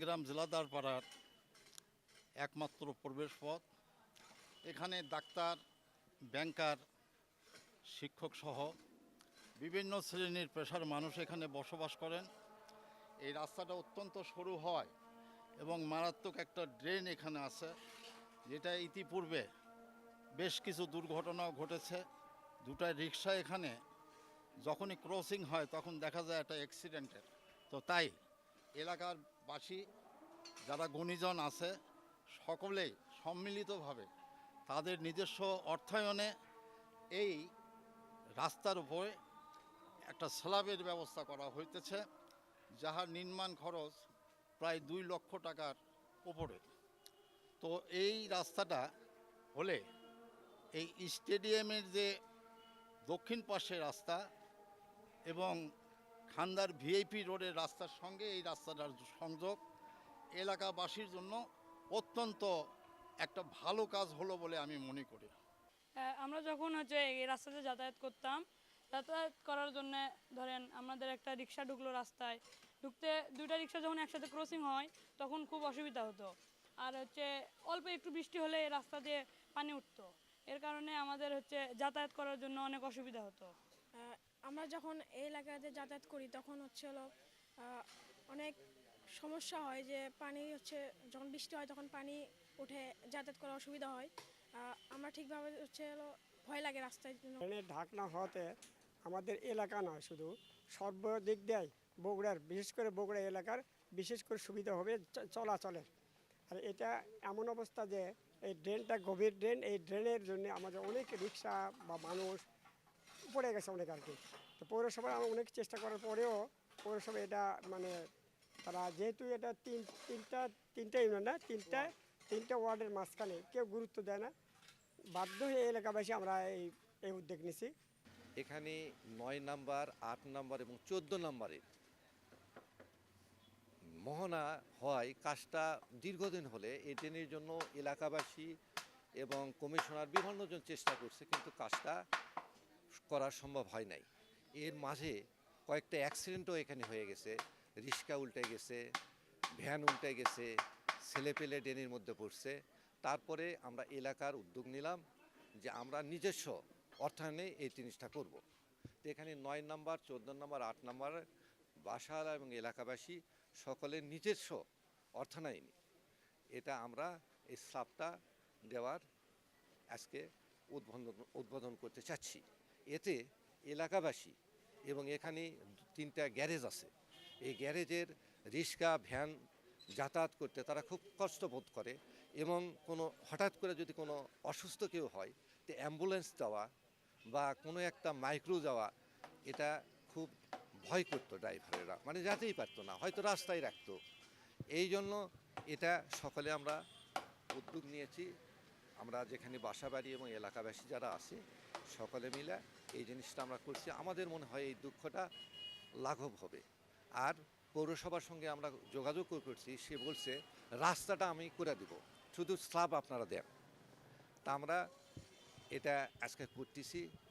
গ্রাম জেলাদার পাড়ার একমাত্র প্রবেশ পথ এখানে ডাক্তার, ব্যাংকার শিক্ষক সহ বিভিন্ন শ্রেণির পেশার মানুষ এখানে বসবাস করেন। এই রাস্তাটা অত্যন্ত সরু হয় এবং মারাত্মক একটা ড্রেন এখানে আছে, যেটা ইতিপূর্বে বেশ কিছু দুর্ঘটনাও ঘটেছে। দুটাই রিক্সা এখানে যখনই ক্রসিং হয় তখন দেখা যায় একটা অ্যাক্সিডেন্টের। তো তাই এলাকার বাসী যারা গুণীজন আছে, সকলেই সম্মিলিতভাবে তাদের নিজস্ব অর্থায়নে এই রাস্তার উপরে একটা স্ল্যাবের ব্যবস্থা করা হইতেছে, যাহার নির্মাণ খরচ প্রায় দুই লক্ষ টাকার উপরে। তো এই রাস্তাটা হলে এই স্টেডিয়ামের যে দক্ষিণ পাশে রাস্তা এবং খান্দার ভিআইপি রোডের রাস্তার সঙ্গে এই রাস্তাটার সংযোগ এলাকাবাসীর জন্য অত্যন্ত একটা ভালো কাজ হলো বলে আমি মনে করি। হ্যাঁ, আমরা যখন হচ্ছে এই রাস্তাতে যাতায়াত করতাম যাতায়াত করার জন্য ধরেন আমাদের একটা রিক্সা ঢুকলো রাস্তায় ঢুকতে দুইটা রিক্সা যখন একসাথে ক্রসিং হয় তখন খুব অসুবিধা হতো। আর হচ্ছে অল্প একটু বৃষ্টি হলে এই রাস্তা দিয়ে পানি উঠতো। এর কারণে আমাদের হচ্ছে যাতায়াত করার জন্য অনেক অসুবিধা হতো। আমরা যখন এই এলাকাতে যাতায়াত করি, তখন হচ্ছে হলো অনেক সমস্যা হয় যে পানি হচ্ছে, যখন বৃষ্টি হয় তখন পানি উঠে যাতায়াত করা অসুবিধা হয়। আমরা ঠিকভাবে হচ্ছে হলো ভয় লাগে রাস্তায় জন্য ঢাকনা হওয়াতে আমাদের এলাকা নয় শুধু, সর্বদিক দিয়ে বগুড়ার, বিশেষ করে বগুড়া এলাকার বিশেষ করে সুবিধা হবে চলাচলের। আর এটা এমন অবস্থা যে এই ড্রেনটা গভীর ড্রেন, এই ড্রেনের জন্য আমাদের অনেক রিক্সা বা মানুষ পড়ে গেছে অনেক আর কি। তো পৌরসভা অনেক চেষ্টা করার পরেও পৌরসভা এটা মানে তারা যেহেতু এটা তিন, তিনটা তিনটা ইউনিয়ন না, তিনটা তিনটা ওয়ার্ডের মাঝখানে কেউ গুরুত্ব দেয় না। বাধ্য হয়ে এলাকাবাসী আমরা এই এই উদ্যোগ নিছি। এখানে নয় নাম্বার, আট নাম্বার এবং চোদ্দ নাম্বারে মোহনা হয় কাজটা দীর্ঘদিন হলে এই ট্রেনের জন্য এলাকাবাসী এবং কমিশনার বিভিন্নজন চেষ্টা করছে, কিন্তু কাজটা করা সম্ভব হয় নাই। এর মাঝে কয়েকটা অ্যাক্সিডেন্টও এখানে হয়ে গেছে। রিক্সা উল্টে গেছে ভ্যান উল্টে গেছে, ছেলেপেলে ড্রেনের মধ্যে পড়ছে। তারপরে আমরা এলাকার উদ্যোগ নিলাম যে আমরা নিজস্ব অর্থায়নে এই জিনিসটা করব। তো এখানে নয় নাম্বার, চোদ্দ নাম্বার, আট নাম্বার বাসাওয়ালা এবং এলাকাবাসী সকলের নিজস্ব অর্থায়নে এটা আমরা এই স্লাবটা দেওয়ার আজকে উদ্বোধন উদ্বোধন করতে চাচ্ছি। এতে এলাকাবাসী এবং এখানে তিনটা গ্যারেজ আছে। এই গ্যারেজের রিক্সা, ভ্যান যাতায়াত করতে তারা খুব কষ্ট বোধ করে এবং কোনো হঠাৎ করে যদি কোনো অসুস্থ কেউ হয়, তো অ্যাম্বুলেন্স যাওয়া বা কোনো একটা মাইক্রো যাওয়া এটা খুব ভয় করতো ড্রাইভারেরা। মানে যেতেই পারতো না, হয়তো রাস্তায় রাখতো। এই জন্য এটা সকলে আমরা উদ্যোগ নিয়েছি। আমরা যেখানে বাসা বাড়ি এবং এলাকাবাসী যারা আছে, সকলে মিলে এই জিনিসটা আমরা করছি। আমাদের মনে হয় এই দুঃখটা লাঘব হবে। আর পৌরসভার সঙ্গে আমরা যোগাযোগ করছি, সে বলছে, রাস্তাটা আমি করে দিব। শুধু স্লাব আপনারা দেন। তা আমরা এটা আজকে করতেছি।